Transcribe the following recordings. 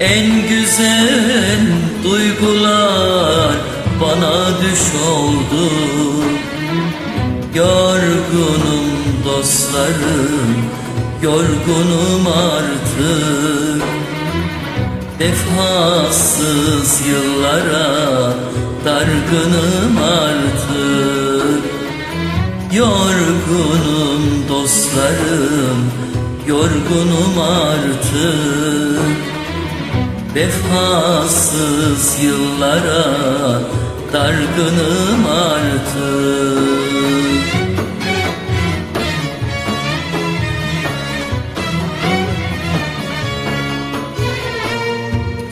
En güzel duygular bana düş oldu. Yorgunum dostlarım, yorgunum artık. Defasız yıllara dargınım artık. Yorgunum dostlarım, yorgunum artık Vefasız yıllara dargınım artık.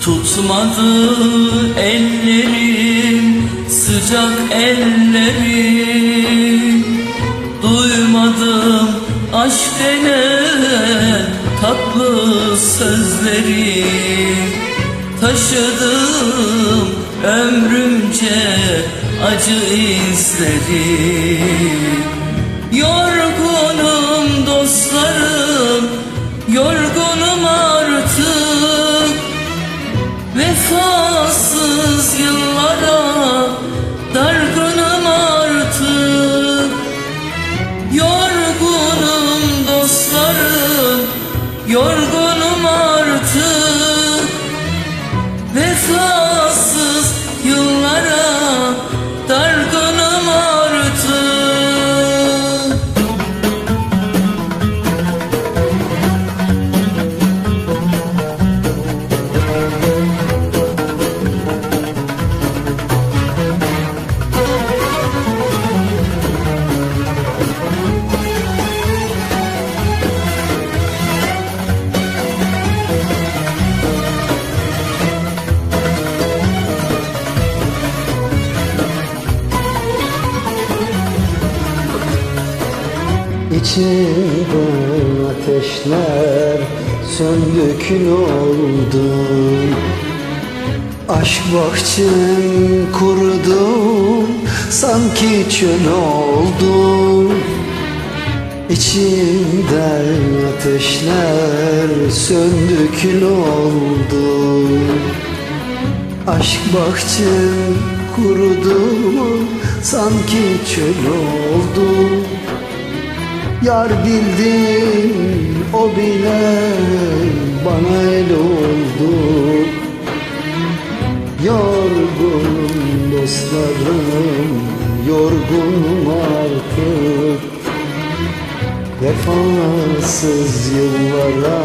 Tutmadı ellerim sıcak ellerim. Duymadım aşk denen tatlı sözleri Taşıdım ömrümce acı izleri Yorgunum İçimde ateşler söndü kül oldu Aşk bahçem kurudu sanki çöl oldu İçimde ateşler söndü kül oldu Aşk bahçem kurudu sanki çöl oldu Yar bildim o bile bana el oldu. Yorgunum dostlarım, yorgunum artık. Vefasız yıllara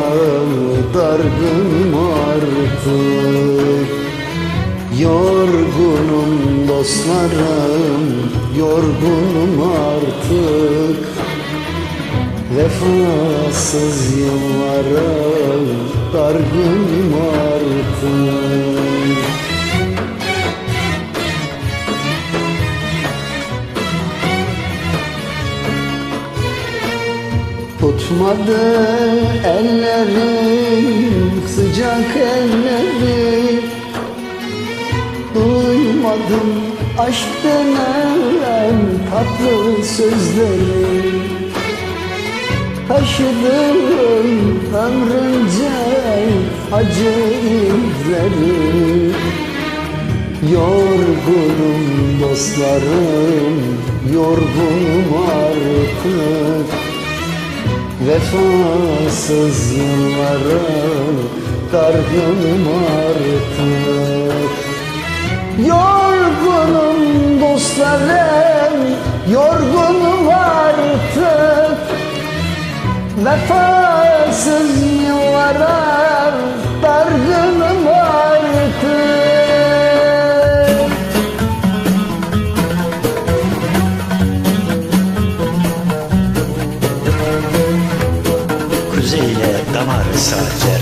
dargınım artık. Yorgunum dostlarım, yorgunum Vefasız yıllara dargınım artık. Tutmadı ellerim sıcak ellerim. Duymadım aşk denen tatlı sözleri Taşıdım ömrümce acı izleri Yorgunum dostlarım, yorgunum artık. Vefasız yıllara dargınım artık. Yorgunum dostlarım, yorgunum artık Vefasız yıllara dargınım artık. Kuzeyle damar sacer